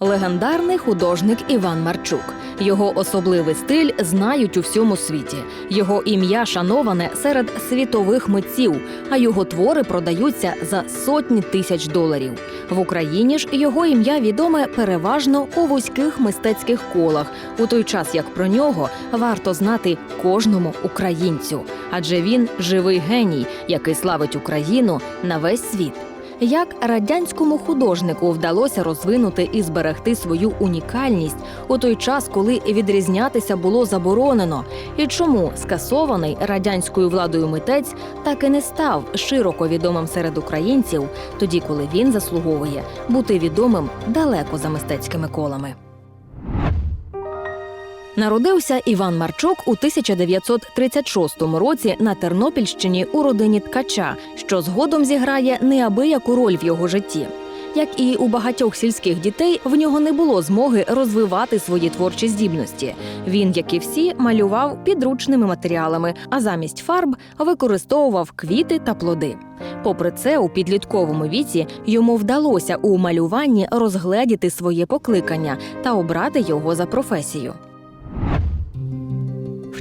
Легендарний художник Іван Марчук. Його особливий стиль знають у всьому світі. Його ім'я шановане серед світових митців, а його твори продаються за сотні тисяч доларів. В Україні ж його ім'я відоме переважно у вузьких мистецьких колах, у той час як про нього варто знати кожному українцю, адже він живий геній, який славить Україну на весь світ. Як радянському художнику вдалося розвинути і зберегти свою унікальність у той час, коли відрізнятися було заборонено, і чому скасований радянською владою митець так і не став широко відомим серед українців, тоді коли він заслуговує бути відомим далеко за мистецькими колами. Народився Іван Марчук у 1936 році на Тернопільщині у родині ткача, що згодом зіграє неабияку роль в його житті. Як і у багатьох сільських дітей, в нього не було змоги розвивати свої творчі здібності. Він, як і всі, малював підручними матеріалами, а замість фарб використовував квіти та плоди. Попри це, у підлітковому віці йому вдалося у малюванні розгледіти своє покликання та обрати його за професію.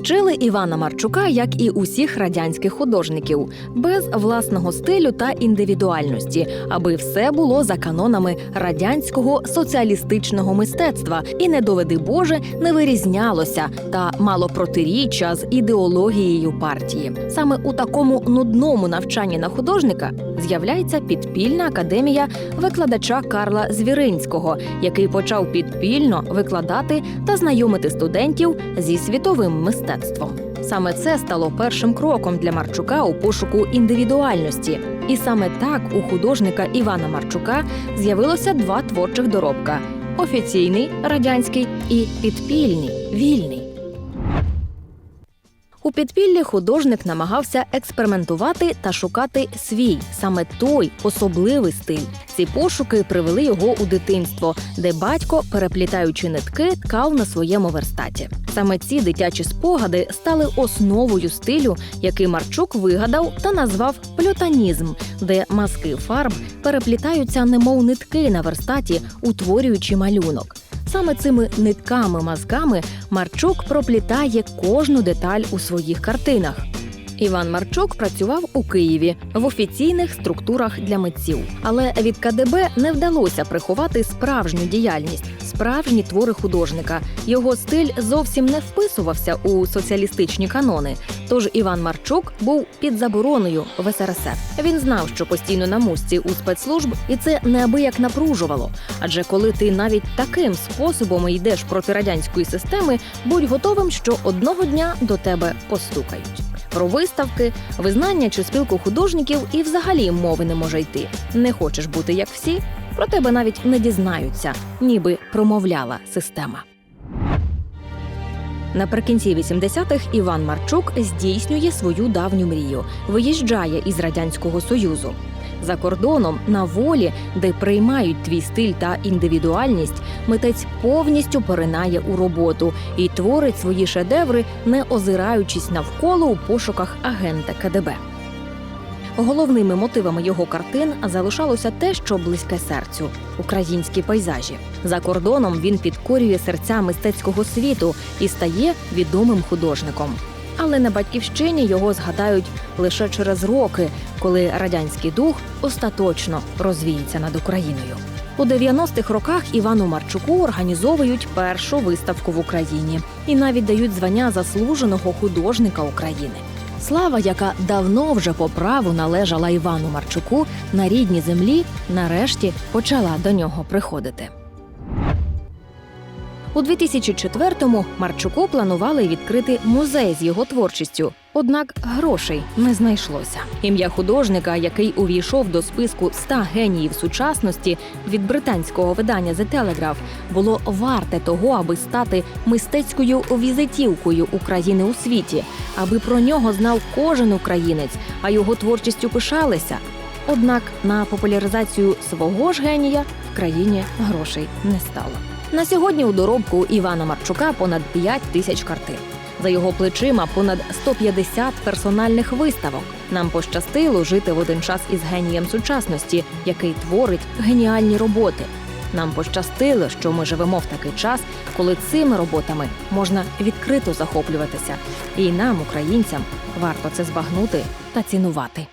Вчили Івана Марчука, як і усіх радянських художників, без власного стилю та індивідуальності, аби все було за канонами радянського соціалістичного мистецтва і не доведи Боже не вирізнялося та мало протиріччя з ідеологією партії. Саме у такому нудному навчанні на художника з'являється підпільна академія викладача Карла Звіринського, який почав підпільно викладати та знайомити студентів зі світовим мистецтвом. Саме це стало першим кроком для Марчука у пошуку індивідуальності. І саме так у художника Івана Марчука з'явилося два творчих доробка: офіційний радянський і підпільний вільний. У підпіллі художник намагався експериментувати та шукати свій, саме той особливий стиль. Ці пошуки привели його у дитинство, де батько, переплітаючи нитки, ткав на своєму верстаті. Саме ці дитячі спогади стали основою стилю, який Марчук вигадав та назвав плютанізм, де мазки фарб переплітаються, немов нитки на верстаті, утворюючи малюнок. Саме цими нитками-мазками Марчук проплітає кожну деталь у своїх картинах. Іван Марчук працював у Києві в офіційних структурах для митців, але від КДБ не вдалося приховати справжню діяльність, справжні твори художника. Його стиль зовсім не вписувався у соціалістичні канони. Тож Іван Марчук був під забороною в СРСР. Він знав, що постійно на мушці у спецслужб, і це неабияк напружувало. Адже коли ти навіть таким способом йдеш проти радянської системи, будь готовим, що одного дня до тебе постукають. Про виставки, визнання чи спілку художників і взагалі мови не може йти. Не хочеш бути як всі, про тебе навіть не дізнаються, ніби промовляла система. Наприкінці 80-х Іван Марчук здійснює свою давню мрію, виїжджає із радянського союзу. За кордоном на волі, де приймають твій стиль та індивідуальність, митець повністю поринає у роботу і творить свої шедеври, не озираючись навколо у пошуках агента КДБ. Головними мотивами його картин залишалося те, що близьке серцю українські пейзажі. За кордоном він підкорює серця мистецького світу і стає відомим художником. Але на батьківщині його згадають лише через роки, коли радянський дух остаточно розвіється над Україною. У 90-х роках Івану Марчуку організовують першу виставку в Україні і навіть дають звання заслуженого художника України. Слава, яка давно вже по праву належала Івану Марчуку на рідній землі, нарешті почала до нього приходити. У 2004-му Марчуку планували відкрити музей з його творчістю. Однак грошей не знайшлося. Ім'я художника, який увійшов до списку 100 геніїв сучасності від британського видання The Telegraph, було варте того, аби стати мистецькою візитівкою України у світі, аби про нього знав кожен українець, а його творчістю пишалися. Однак на популяризацію свого ж генія в країні грошей не стало. На сьогодні у доробку Івана Марчука понад 5 тисяч картин. За його плечима понад 150 персональних виставок. Нам пощастило жити в один час із генієм сучасності, який творить геніальні роботи. Нам пощастило, що ми живемо в такий час, коли цими роботами можна відкрито захоплюватися. І нам, українцям, варто це збагнути та цінувати.